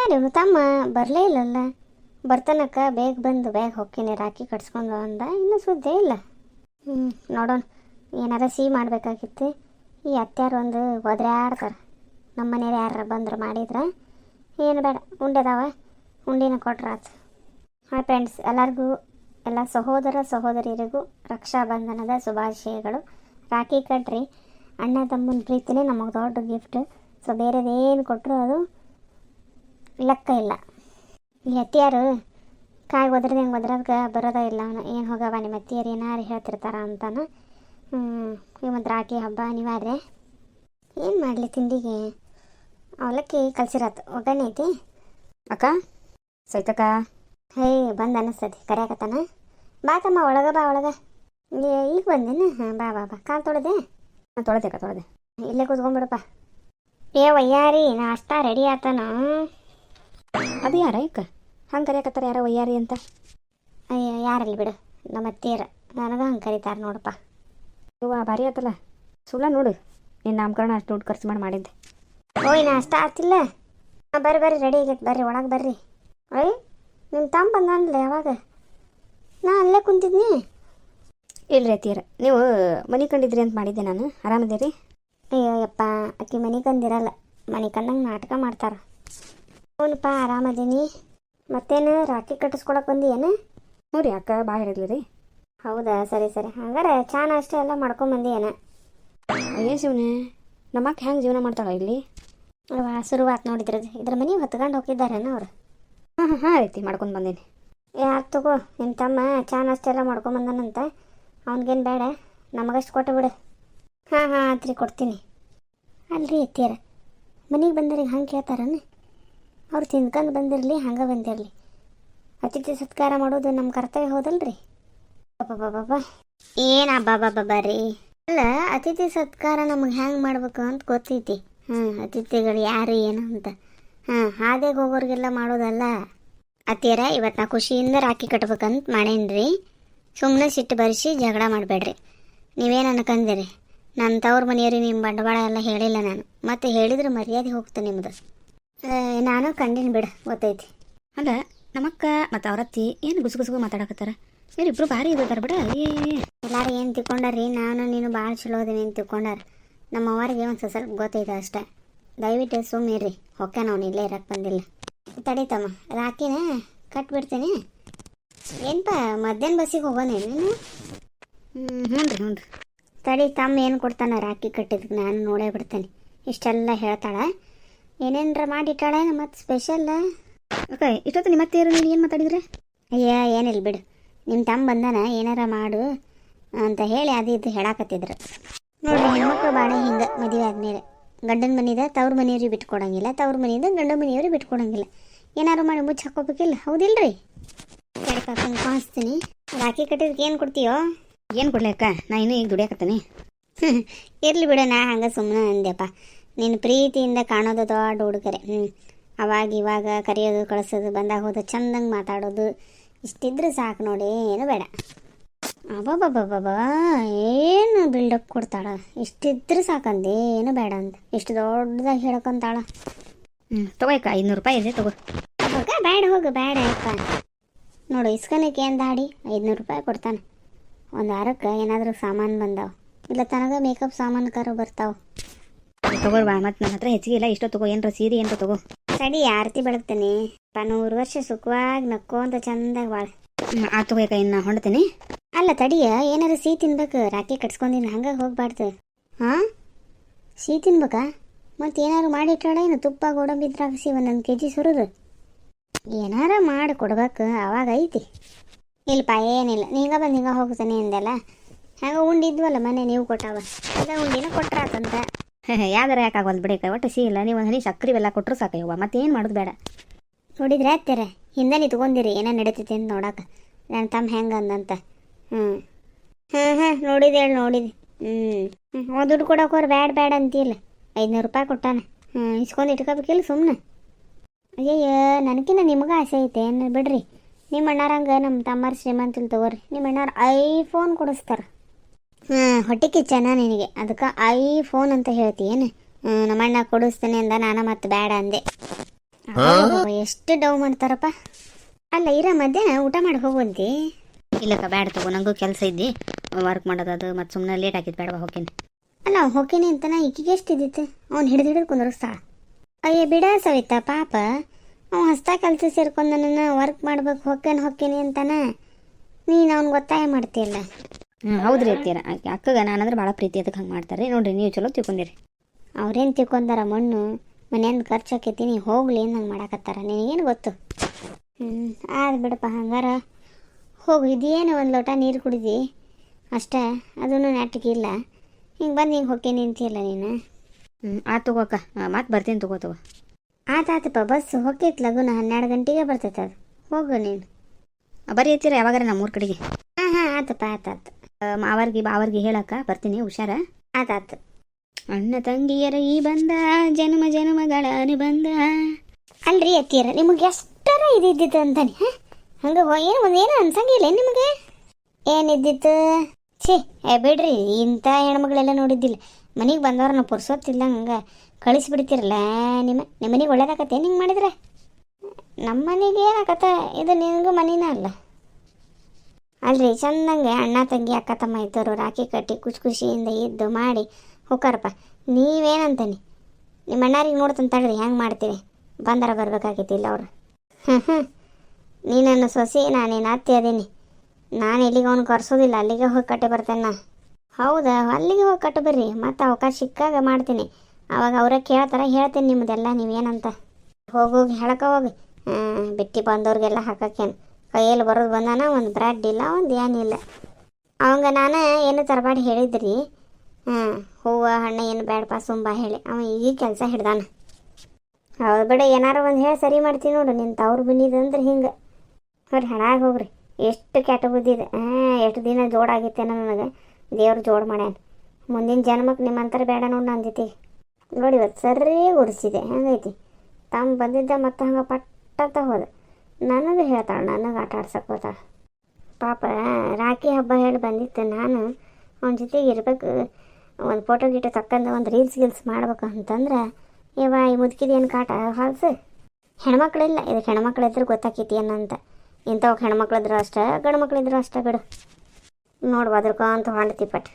ಯಾರು ತಮ್ಮ ಬರಲೇ ಇಲ್ಲಲ್ಲ. ಬರ್ತನಕ ಬೇಗ ಬಂದು ಬೇಗ ಹೋಗ್ತೀನಿ ರಾಖಿ ಕಟ್ಸ್ಕೊಂಡು ಅಂದ. ಇನ್ನೂ ಸುದ್ದೇ ಇಲ್ಲ. ಹ್ಞೂ ನೋಡೋಣ. ಏನಾರ ಸಿಹಿ ಮಾಡಬೇಕಾಗಿತ್ತು. ಈ ಅತ್ಯಾರು ಒಂದು ಆಡ್ತಾರೆ. ನಮ್ಮ ಮನೆಯವ್ರು ಯಾರು ಬಂದ್ರೆ ಮಾಡಿದ್ರೆ ಏನು ಬೇಡ, ಉಂಡೆದಾವ. ಉಂಡಿನ ಕೊಟ್ರಾತು ಹಾಯ್ ಫ್ರೆಂಡ್ಸ್ ಎಲ್ಲರಿಗೂ, ಎಲ್ಲ ಸಹೋದರ ಸಹೋದರಿಯರಿಗೂ ರಕ್ಷಾಬಂಧನದ ಶುಭಾಶಯಗಳು. ರಾಖಿ ಕಟ್ರಿ, ಅಣ್ಣ ತಮ್ಮನ ಪ್ರೀತಿನೇ ನಮಗೆ ದೊಡ್ಡ ಗಿಫ್ಟ್ ಸೊ ಬೇರೆದೇನು ಕೊಟ್ಟರು ಅದು ಲೆಕ್ಕ ಇಲ್ಲ. ಈ ಅತ್ತಿಯಾರು ಕಾಯಿ ಒದ್ರದಂಗೆ ಒದ್ರದ್ಗೆ ಬರೋದೇ ಇಲ್ಲ ಅವನು. ಏನು ಹೋಗವ ನಿಮ್ಮ ಅತ್ತಿಯರು? ಏನಾರು ಹೇಳ್ತಿರ್ತಾರ ಹ್ಞೂ ಇವತ್ತು ರಾಖಿ ಹಬ್ಬ ಅನಿವಾರ್ಯ ಏನು ಮಾಡಲಿ ತಿಂಡಿಗೆ? ಅವಲಕ್ಕಿ ಕಲ್ಸಿರತ್ತು ಒಗ್ಗರಣೆ ಐತಿ. ಅಕ್ಕ ಸೈತಕ್ಕ? ಹೇ ಬಂದು ಅನ್ನಿಸ್ತತಿ ಕರೆಯಾಕತ್ತಾನ ಬಾ ತಮ್ಮ ಒಳಗ ಬಾ ಒಳಗ. ಈಗ ಬಂದೇನು? ಹಾಂ ಬಾ ಬಾ ಬಾ. ಕಾಲು ತೊಳೆದೆ? ನಾನು ತೊಳೆದೆ ಅಕ್ಕ ತೊಳೆದೆ. ಇಲ್ಲೇ ಕೂತ್ಕೊಂಡ್ಬಿಡಪ್ಪ. ಏ ವಯ್ಯಾರಿ ನಾಷ್ಟ ರೆಡಿ ಆತನ? ಅದು ಯಾರ ಇಕ್ಕ ಹಂಗೆ ಕರೆಯಕತ್ತಾರ ಯಾರ ಒಯ್ಯಾರಿ ಅಂತ? ಅಯ್ಯೋ ಯಾರಲ್ಲಿ ಬಿಡು. ನಮ್ಮ ಅತ್ತೆಯರ. ನನಗೆ ಹಂಗೆ ಕರೀತಾರೆ ನೋಡಪ್ಪ. ಇವ ಭಾರಿ ಆತಲ್ಲ. ಸುಳ್ಳ ನೋಡು. ನಿನ್ನ ನಾಮಕರಣ ಅಷ್ಟು ದುಡ್ಡು ಖರ್ಚು ಮಾಡಿ ಮಾಡಿದ್ದೆ. ಓಯ್ ನಾ ಅಷ್ಟ ಆತಿಲ್ಲ. ಹಾಂ ಬರ್ರಿ ಬರ್ರಿ ರೆಡಿ ಆಗೈತೆ. ಬರ್ರಿ ಒಳಗೆ ಬರ್ರಿ. ಓಯ್ ನಿಮ್ಮ ತಮ್ಮ ಬಂದಾನಲ್ಲ ಯಾವಾಗ? ನಾ ಅಲ್ಲೇ ಕುಂತಿದ್ನಿ. ಇಲ್ರಿ ಅತ್ತಿಯರ. ನೀವು ಮನೆ ಕಂಡಿದ್ರಿ ಅಂತ ಮಾಡಿದ್ದೆ ನಾನು. ಆರಾಮದಿರಿ ಅಯ್ಯೋ ಯಪ್ಪ. ಅಕ್ಕಿ ಮನೆ ಕಂದಿರಲ್ಲ. ಮನೆ ಕಂಡಂಗೆ ನಾಟಕ ಮಾಡ್ತಾರ. ಹ್ಞೂನಪ್ಪ ಆರಾಮದೀನಿ. ಮತ್ತೇನು ರಾಖಿ ಕಟ್ಟಿಸ್ಕೊಳಕ್ ಬಂದಿ ಏನು ಹ್ಞೂ ರೀ ಅಕ್ಕ ಭಾಳ ಹೇಳಿದ್ಲು ರೀ. ಹೌದಾ ಸರಿ ಸರಿ. ಹಂಗಾರೆ ಚಾ ನಾಷ್ಟ ಎಲ್ಲ ಮಾಡ್ಕೊಂಬಂದಿ ಏನ ಅಯ್ಯೋ ಶಿವನೇ ನಮ್ಮಕ್ಕ ಹೆಂಗೆ ಜೀವನ ಮಾಡ್ತಾಳ ಇಲ್ಲಿ? ಅವ ಶುರುವಾತ್ ನೋಡಿದ್ರದು ಇದ್ರ ಮನೆ ಹೊತ್ಕೊಂಡು ಹೋಗಿದ್ದಾರೇನ ಅವ್ರು? ಹಾಂ ಹಾಂ ಹಾಂ ರೀತಿ ಮಾಡ್ಕೊಂಡು ಬಂದೀನಿ. ಯಾರು ತಗೋ ನಿಮ್ಮ ತಮ್ಮ ಚಾ ನಾಷ್ಟ ಎಲ್ಲ ಮಾಡ್ಕೊಂಬಂದನಂತ ಅವ್ನಿಗೇನು ಬೇಡ ನಮಗಷ್ಟು ಕೊಟ್ಟು ಬಿಡು. ಹಾಂ ಹಾಂ ಆತ್ರಿ ಕೊಡ್ತೀನಿ. ಅಲ್ರಿ ಎತ್ತೀರ ಮನೆಗೆ ಬಂದರಿಗೆ ಹಂಗೆ ಕೇಳ್ತಾರನ? ಅವ್ರು ತಿನ್ಕೊಂಡು ಬಂದಿರಲಿ, ಹಂಗೆ ಬಂದಿರಲಿ. ಅತಿಥಿ ಸತ್ಕಾರ ಮಾಡೋದು ನಮ್ಮ ಕರ್ತವ್ಯ ಹೌದಲ್ರಿ? ಬಾಬಾ ಏನು ಅಬ್ಬಾ ರೀ ಅಲ್ಲ, ಅತಿಥಿ ಸತ್ಕಾರ ನಮಗೆ ಹೆಂಗೆ ಮಾಡ್ಬೇಕು ಅಂತ ಗೊತ್ತೈತಿ. ಹಾಂ ಅತಿಥಿಗಳು ಯಾರು ಏನು ಅಂತ. ಹಾಂ ಹಾಗೆ ಹೋಗೋರಿಗೆಲ್ಲ ಮಾಡೋದಲ್ಲ. ಅತ್ತಿಯರ, ಇವತ್ತು ನಾ ಖುಷಿಯಿಂದ ರಾಖಿ ಕಟ್ಬೇಕಂತ ಮಾಡೇನ್ರಿ. ಸುಮ್ಮನೆ ಸಿಟ್ಟು ಬರೆಸಿ ಜಗಳ ಮಾಡಬೇಡ್ರಿ. ನೀವೇನು ಅನ್ಕಂದಿರಿ? ನನ್ನ ತವ್ರ ಮನೆಯವ್ರಿಗೆ ನಿಮ್ಮ ಬಂಡವಾಳ ಎಲ್ಲ ಹೇಳಿಲ್ಲ ನಾನು. ಮತ್ತೆ ಹೇಳಿದ್ರೆ ಮರ್ಯಾದೆ ಹೋಗ್ತೆ ನಿಮ್ಮದು ನಾನು ಕಂಡಿನಿ ಬಿಡ ಗೊತ್ತೈತಿ. ಅಲ್ಲ ನಮ್ಮಕ್ಕ ಮತ್ತು ಅವರತ್ತಿ ಏನು ಗುಸು ಮಾತಾಡಕತ್ತಾರ? ಮಾತಾಡಕತ್ತಾರ ಇಬ್ಬರು ಭಾರಿ ಇದಾರ ಬಿಡ ಏ ಎಲ್ಲಾರು ಏನು ತಿಕ್ಕೊಂಡಾರಿ ನಾನು ನೀನು ಭಾಳ ಚಲೋ ಅದೇನಿ ಅಂತ ತಿಳ್ಕೊಂಡಾರ. ನಮ್ಮ ಅವ್ರಿಗೆ ಒಂದು ಸ್ವಲ್ಪ ಗೊತ್ತೈತೆ ಅಷ್ಟೇ. ದಯವಿಟ್ಟು ಸುಮ್ಮಿರ್ರಿ ಹೊಕ್ಕೆ ನಾವು ಇಲ್ಲೇ ಇರಕ್ಕೆ ಬಂದಿಲ್ಲ. ತಡೀತಮ್ಮ ರಾಕಿನ ಕಟ್ಬಿಡ್ತೀನಿ ಏನಪ್ಪ ಮಧ್ಯಾಹ್ನ ಬಸ್ಸಿಗೆ ಹೋಗೋಣ ನೀನು? ಹ್ಞೂ ರೀ ಹ್ಞೂ ರೀ. ತಡಿ ತಮ್ಮ ಏನು ಕೊಡ್ತಾನ ರಾಕಿ ಕಟ್ಟಿದ್ದಕ್ಕೆ ನಾನು ನೋಡೇ ಬಿಡ್ತೇನೆ. ಇಷ್ಟೆಲ್ಲ ಹೇಳ್ತಾಳ. ಏನೇನರ ಮಾಡಿಟ್ಟಾಳೆ ಮತ್ತೆ ಸ್ಪೆಷಲ್ ಓಕೆ ಇಷ್ಟೊತ್ತು ನಿಮ್ಮ ಅತ್ತೆಯರು ನೀನು ಏನು ಮಾತಾಡಿದ್ರೆ? ಅಯ್ಯ ಏನಿಲ್ಲ ಬಿಡು. ನಿಮ್ಮ ತಮ್ಮ ಬಂದಾನ ಏನಾರ ಮಾಡು ಅಂತ ಹೇಳಿ ಅದು ಇದು ಹೇಳಾಕತ್ತಿದ್ರು. ನೋಡ್ರಿ ಹೆಣ್ಮಕ್ಳು ಬಾಳೆ ಹಿಂಗೆ ಮದುವೆ ಆದ್ಮೇಲೆ. ಗಂಡನ ಮನೆದ ತವ್ರ ಮನೆಯವ್ರಿಗೆ ಬಿಟ್ಕೊಡಂಗಿಲ್ಲ ತವ್ರ ಮನೆಯಿಂದ ಗಂಡ ಮನೆಯವ್ರಿಗೆ ಬಿಟ್ಕೊಡಂಗಿಲ್ಲ. ಏನಾರು ಮಾಡಿ ಮುಚ್ಚಿ ಹಾಕೋಬೇಕಿಲ್ಲ ಹೌದಿಲ್ರಿ? ಕಡೆ ಕರ್ಕೊಂಡು ಕಾಣಿಸ್ತೀನಿ. ರಾಖಿ ಕಟ್ಟಿದ್ಕೆ ಏನು ಕೊಡ್ತೀಯೋ? ಏನು ಕೊಡ್ಲಿ ಅಕ್ಕ? ನಾ ಇನ್ನೂ ಈಗ ದುಡಿಯಾಕತ್ತೀನಿ. ಇರಲಿ ಬಿಡ ನಾ ಹಂಗೆ ಸುಮ್ಮನೆ ಅಂದೆಪ್ಪ ನಿನ್ನ ಪ್ರೀತಿಯಿಂದ ಕಾಣೋದು ದೊಡ್ಡ ಹುಡುಗರೆ ಹ್ಞೂ ಅವಾಗ ಇವಾಗ ಕರೆಯೋದು ಕಳಿಸೋದು ಬಂದಾಗ ಹೋದ ಚಂದಂಗೆ ಮಾತಾಡೋದು ಇಷ್ಟಿದ್ರೆ ಸಾಕು ನೋಡಿ ಏನು ಬೇಡ. ಅಬ್ಬಬ್ಬಬ್ಬಬ್ಬಾ ಏನು ಬಿಲ್ಡಪ್ ಕೊಡ್ತಾಳ? ಇಷ್ಟಿದ್ರೆ ಸಾಕಂದೆ ಏನು ಬೇಡ ಅಂತ. ಇಷ್ಟು ದೊಡ್ಡದಾಗಿ ಹೇಳ್ಕೊಂತಾಳ. ಹ್ಞೂ ತಗೋಯ್ಕ ಐನೂರು ರೂಪಾಯಿ ಇದೆ ತಗೋ. ಹೋಗ ಬೇಡ ಹೋಗು ಬೇಡ ಅಪ್ಪ ನೋಡು ಇಸ್ಕೊನಕ್ಕೆ ಏನು ದಾಡಿ? ಐದುನೂರು ರೂಪಾಯಿ ಕೊಡ್ತಾನೆ. ಒಂದು ವಾರಕ್ಕೆ ಏನಾದರೂ ಸಾಮಾನು ಬಂದಾವ. ಇಲ್ಲ ತನಗ ಮೇಕಪ್ ಸಾಮಾನು ಕರು ಬರ್ತಾವ. ತಗೋರ್ ಬಾ ಮತ್ತು ನನ್ನ ಹತ್ರ ಹೆಚ್ಚಿಗೆ ಇಲ್ಲ. ಇಷ್ಟೋ ತಗೋ. ಏನರ ಸೀರೆ ಏನರ ತಗೋ. ತಡಿ ಆರತಿ ಬೆಳಗ್ತೀನಿ ಪ ನೂರು ವರ್ಷ ಸುಖವಾಗಿ ನಕ್ಕೋಂತ ಚಂದಾಗಿ ಬಾಳ. ಆ ತಗೋ ಅಕ್ಕ. ಇನ್ನು ಹೊಂಡ್ತೀನಿ. ಅಲ್ಲ ತಡಿಯ ಏನಾರ ಸಿಹಿ ತಿನ್ಬೇಕು. ರಾಖಿ ಕಟ್ಸ್ಕೊಂಡಿನ ಹಂಗಾಗಿ ಹೋಗ್ಬಾರ್ದು. ಹಾಂ? ಸಿಹಿ ತಿನ್ಬೇಕಾ? ಮತ್ತೆ ಏನಾರು ಮಾಡಿಟ್ಟಾಳ ಏನು ತುಪ್ಪ ಗೋಡಂಬಿ ದ್ರಾಕ್ಷಿ ಒಂದೊಂದು ಕೆ ಜಿ ಸುರಿದು. ಏನಾರ ಮಾಡಿ ಕೊಡ್ಬೇಕು. ಅವಾಗ ಐತಿ. ಇಲ್ಲಪ್ಪ ಏನಿಲ್ಲ. ನೀಂಗ ಬಂದು ಹಿಂಗ ಹೋಗ್ತಾನೆ ಅಂದೆಲ್ಲ ಹಂಗೆ ಉಂಡಿದ್ವಲ್ಲ ಮನೆ ನೀವು ಕೊಟ್ಟಾವ ಅದ ಉಂಡಿನ ಕೊಟ್ರಾತಂತ. ಯಾವ್ದಾರ ಯಾಕೆ ಆಗೋದು ಬಿಡಿ ಒಟ್ಟು ಸಿಹಿ ಇಲ್ಲ. ನೀವು ಹನಿ ಸಕ್ರೆ ಬೆಲ್ಲ ಕೊಟ್ಟರು ಸಾಕಯ್ಯವ್ವ ಮತ್ತೇನು ಮಾಡೋದು ಬೇಡ. ನೋಡಿದ್ರೆ ಹತ್ತಿರ ಹಿಂದೆ ನಿತ್ಕೊಂಡಿರಿ ಏನೋ ನಡೀತೈತೆ ಅಂತ ನೋಡಕ್ಕೆ ನನ್ನ ತಮ್ಮ ಹೆಂಗೆ ಅಂದಂತ. ಹ್ಞೂ ಹಾಂ ಹಾಂ ನೋಡಿದೆ ಹೇಳಿ, ನೋಡಿದೆ. ಹ್ಞೂ ಹ್ಞೂ ದುಡ್ಡು ಕೊಡೋಕೋರು ಬ್ಯಾಡ ಬ್ಯಾಡ ಅಂತಿಲ್ಲ ಐದುನೂರು ರೂಪಾಯಿ ಕೊಟ್ಟಾನ. ಹ್ಞೂ ಇಸ್ಕೊಂಡು ಇಟ್ಕೋಬೇಕಿಲ್ಲ ಸುಮ್ಮನೆ ಅಯ್ಯಯ್ಯೋ ನನಗಿನ್ನ ನಿಮಗೆ ಆಸೆ ಐತೆ ಏನು ಬಿಡ್ರಿ. ನಿಮ್ಮ ಅಣ್ಣಾರಂಗೆ ನಮ್ಮ ತಮ್ಮರು ಶ್ರೀಮಂತಲ್ ತಗೋರಿ. ನಿಮ್ಮ ಅಣ್ಣಾರು ಐಫೋನ್ ಕೊಡಿಸ್ತಾರೆ. ಹ್ಞೂ ಹೊಟ್ಟೆ ಕಿಚ್ಚನ ನಿನಗೆ. ಅದಕ್ಕೆ ಫೋನ್ ಅಂತ ಹೇಳ್ತೀಯೇನು ನಮ್ಮಣ್ಣ ಕೊಡಿಸ್ತೇನೆ ಅಣ್ಣ ಕೊಡಿಸ್ತಾನೆ ಅಂದ ನಾನು ಮತ್ತೆ ಬೇಡ ಅಂದೆ. ಎಷ್ಟು ಡವ್ ಮಾಡ್ತಾರಪ್ಪ. ಅಲ್ಲ ಇರ ಮಧ್ಯಾಹ್ನ ಊಟ ಮಾಡಿ ಹೋಗುವಂತಿ? ಇಲ್ಲಕ್ಕ ಬೇಡ ತಗೋ ನಂಗೂ ಕೆಲಸ ಇದ್ದಿ ವರ್ಕ್ ಮಾಡೋದು ಅದು ಮತ್ತು ಸುಮ್ಮನೆ ಲೇಟ್ ಆಗಿತ್ತು ಬೇಡವಾ ಹೋಗ್ತೀನಿ. ಅಲ್ಲ ಹೋಗ್ತೀನಿ ಅಂತ ನಾ ಈಕಿಗೆ ಎಷ್ಟಿದ್ದಿತ್ತು ಅವ್ನು ಹಿಡಿದು ಹಿಡಿದು ಸಾ ಅಯ್ಯ ಬಿಡ ಸವಿತಾ ಪಾಪ. ಅವ್ನು ಹೊಸ್ತಾ ಕೆಲಸ ಸೇರ್ಕೊಂಡು ವರ್ಕ್ ಮಾಡ್ಬೇಕು ಹೊಕ್ಕೇನು ಹೊಕ್ಕೇನಿ ಅಂತಾನೆ. ನೀನು ಅವ್ನಿಗೆ ಒತ್ತಾಯ ಮಾಡ್ತೀಯಲ್ಲ. ಹ್ಞೂ ರೀ ಅತ್ತೀರ ಅಕ್ಕಗ ನಾನಂದ್ರೆ ಭಾಳ ಪ್ರೀತಿ ಅದಕ್ಕೆ ಹಂಗೆ ಮಾಡ್ತಾರೆ ನೋಡ್ರಿ ನೀವು ಚಲೋ ತಿಳ್ಕೊಂಡಿರಿ. ಅವ್ರೇನು ತಿಳ್ಕೊಂಡಾರ ಮಣ್ಣು ಮನೆಯಿಂದ ಖರ್ಚು ಆಕೈತಿ ನೀ ಹೋಗ್ಲಿ ಏನು ಹಂಗೆ ಮಾಡಾಕತ್ತಾರ? ನಿನಗೇನು ಗೊತ್ತು? ಹ್ಞೂ ಆದ್ ಬಿಡಪ್ಪ ಹಂಗಾರ ಹೋಗು. ಇದೇನು ಒಂದು ಲೋಟ ನೀರು ಕುಡಿದಿ ಅಷ್ಟೇ ಅದನ್ನು ನಾಟಕ ಇಲ್ಲ. ಹಿಂಗೆ ಬಂದು ಹಿಂಗೆ ಹೋಗಿ ನಿಂತಿಯಲ್ಲ ನೀನು? ಹ್ಞೂ ಆತು ತಗೋಕ ಮತ್ತೆ ಬರ್ತೀನಿ ತಗೋ ತಗೋ. ಆತಾತಪ್ಪ ಬಸ್ ಹೊಕ್ಕೈತಿ ಲಗುನ ಹನ್ನೆರಡು ಗಂಟೆಗೆ ಬರ್ತೈತೆ ಅದು. ಹೋಗು ನೀನು. ಬರೀ ಐತಿರ ಯಾವಾಗಾರ ನಮ್ಮೂರ ಕಡೆಗೆ. ಹಾಂ ಹಾಂ ಆತಪ್ಪ ಆತಾತು ಮಾವರ್ಗಿ ಬಾವರ್ಗಿ ಹೇಳಕ್ಕ, ಬರ್ತೀನಿ, ಹುಷಾರ? ಆತಾತು. ಅಣ್ಣ ತಂಗಿಯರ ಈ ಬಂದ, ಜನ್ಮ ಜನ್ಮಗಳ ಅನುಬಂಧ. ಅಲ್ರಿ ಅತ್ತಿಯರ, ನಿಮಗೆ ಎಷ್ಟರ ಇದ್ದಿದ್ದು ಅಂತಾನೆ ಹಂಗೆ ಏನು ಒಂದು ಏನು ಅನ್ಸಂಗಿಲ್ಲ ನಿಮಗೆ? ಏನಿದ್ದಿತ್ತು? ಛೇ, ಏ, ಬಿಡ್ರಿ, ಇಂಥ ಹೆಣ್ಮಗಳೆಲ್ಲ ನೋಡಿದ್ದಿಲ್ಲ. ಮನೆಗೆ ಬಂದವ್ರನ್ನ ಪುರ್ಸೋತಿಲ್ಲ ಹಂಗೆ. ಕಳಿಸ್ಬಿಡ್ತಿರಲ್ಲ, ನಿಮ್ಮ ನಿಮ್ಮ ಮನೆಗೆ ಒಳ್ಳೇದಾಕತ್ತೆ ಹಿಂಗೆ ಮಾಡಿದ್ರೆ? ನಮ್ಮ ಮನೆಗೆ ಏನಾಗತ್ತೆ? ಇದು ನಿನಗೂ ಮನೇನ ಅಲ್ಲ. ಅಲ್ರಿ, ಚಂದಂಗೆ ಅಣ್ಣ, ತಂಗಿ, ಅಕ್ಕ, ತಮ್ಮ ಇದ್ದರು ರಾಖಿ ಕಟ್ಟಿ ಖುಷಿ ಖುಷಿಯಿಂದ ಇದ್ದು ಮಾಡಿ ಹೋಕಾರಪ್ಪ. ನೀವೇನಂತಾನೆ? ನಿಮ್ಮ ಅಣ್ಣಾರಿಗೆ ನೋಡ್ತಂತ ತಡ್ರಿ, ಹೆಂಗೆ ಮಾಡ್ತೀವಿ ಬಂದರ ಬರ್ಬೇಕಾಗಿತ್ತಿಲ್ಲ ಅವ್ರು. ಹ್ಞೂ ಹ್ಞೂ ನೀ ನನ್ನ ಸೊಸಿ, ನಾನೇನು ಅತ್ತೆ ಅದೀನಿ. ನಾನು ಎಲ್ಲಿಗೆ ಅವ್ನು ಕರ್ಸೋದಿಲ್ಲ, ಅಲ್ಲಿಗೆ ಹೋಗಿ ಕಟ್ಟಿ ಬರ್ತೇನೆ ನಾ. ಹೌದಾ? ಅಲ್ಲಿಗೆ ಹೋಗಿ ಕಟ್ಟು ಬರ್ರಿ, ಮತ್ತೆ ಅವಕಾಶ ಸಿಕ್ಕಾಗ ಮಾಡ್ತೀನಿ. ಅವಾಗ ಅವರೇ ಕೇಳ್ತಾರೆ, ಹೇಳ್ತೀನಿ ನಿಮ್ಮದೆಲ್ಲ ನೀವೇನಂತ. ಹೋಗೋಗಿ ಹೇಳಕ ಹೋಗಿ. ಬಿಟ್ಟು ಬಂದವ್ರಿಗೆಲ್ಲ ಹಾಕಕ್ಕೇನು. ಕೈಯಲ್ಲಿ ಬರೋದು ಬಂದಾನ, ಒಂದು ಬ್ರೆಡ್ ಇಲ್ಲ, ಒಂದು ಏನಿಲ್ಲ ಅವಂಗ ನಾನು ಏನು ತರಬಾಡಿ ಹೇಳಿದ್ರಿ? ಹಾಂ, ಹೂವು, ಹಣ್ಣು ಏನು ಬೇಡಪ್ಪ ಸುಂಬ ಹೇಳಿ. ಅವ ಈಗ ಕೆಲಸ ಹಿಡ್ದಾನ. ಹೌದು ಬಿಡ, ಏನಾರ ಒಂದು ಹೇಳಿ ಸರಿ ಮಾಡ್ತೀನಿ ನೋಡು ನಿನ್ನ ತವ್ರು ಬಂದಿದಂದ್ರೆ ಹಿಂಗೆ. ನೋಡ್ರಿ ಹಣಾಗಿ ಹೋಗ್ರಿ. ಎಷ್ಟು ಕೆಟ್ಟ ಬುದ್ಧಿದೆ ಹಾಂ, ಎಷ್ಟು ದಿನ ಜೋಡಾಗಿತ್ತೇನೋ ನನಗೆ. ದೇವ್ರು ಜೋಡು ಮಾಡ್ಯಾನ. ಮುಂದಿನ ಜನ್ಮಕ್ಕೆ ನಿಮ್ಮಂತರ ಬೇಡ ನೋಡಿ ನನ್ನ ನೋಡಿ ಇವತ್ತು ಸರಿ ಉರಿಸಿದೆ ಹೆಂಗೈತಿ? ತಮ್ಮ ಬಂದಿದ್ದ ಮತ್ತೆ ಹಂಗೆ ಪಟ್ಟಂತ ಹೋದ. ನನಗೆ ಹೇಳ್ತಾಳೆ ನನಗೆ ಆಟ ಆಡ್ಸಕ್ಕೆ ಪಾಪ, ರಾಖಿ ಹಬ್ಬ ಹೇಳಿ ಬಂದಿತ್ತು, ನಾನು ಅವನ ಜೊತೆಗೆ ಇರಬೇಕು, ಒಂದು ಫೋಟೋ ಗೀಟೋ ತಕ್ಕಂದು ಒಂದು ರೀಲ್ಸ್ ಗೀಲ್ಸ್ ಮಾಡ್ಬೇಕು ಅಂತಂದ್ರೆ ಇವ ಈ ಮುದುಕಿದ ಏನು ಕಾಟ, ಹಾಲ್ಸು. ಹೆಣ್ಮಕ್ಳಿಲ್ಲ ಇದಕ್ಕೆ ಹೆಣ್ಮಕ್ಳಿದ್ರೆ ಗೊತ್ತಾಕೈತಿ ಏನಂತ. ಇಂಥವ್ ಹೆಣ್ಮಕ್ಳಿದ್ರು ಅಷ್ಟೇ, ಗಂಡು ಮಕ್ಳಿದ್ರು ಅಷ್ಟೇ ಬಿಡು. ನೋಡು ಬದ್ರಕೊಂತ ಹೊಂಡತಿ ಪಟ್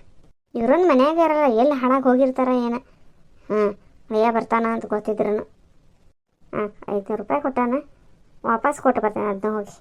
ಇವ್ರೊಂದು ಮನ್ಯಾಗ ಇರಲ್ಲ ಎಲ್ಲಿ ಹಾಳಾಗಿ ಹೋಗಿರ್ತಾರ ಏನ. ಹ್ಞೂ ಅಯ್ಯ ಬರ್ತಾನ ಅಂತ ಗೊತ್ತಿದ್ರು ಹಾಂ ಐದುನೂರು ರೂಪಾಯಿ ಕೊಟ್ಟಾನ. ವಾಪಸ್ ಕೊಟ್ಟು ಬರ್ತೇನೆ ಅದನ್ನ ಹೋಗಿ.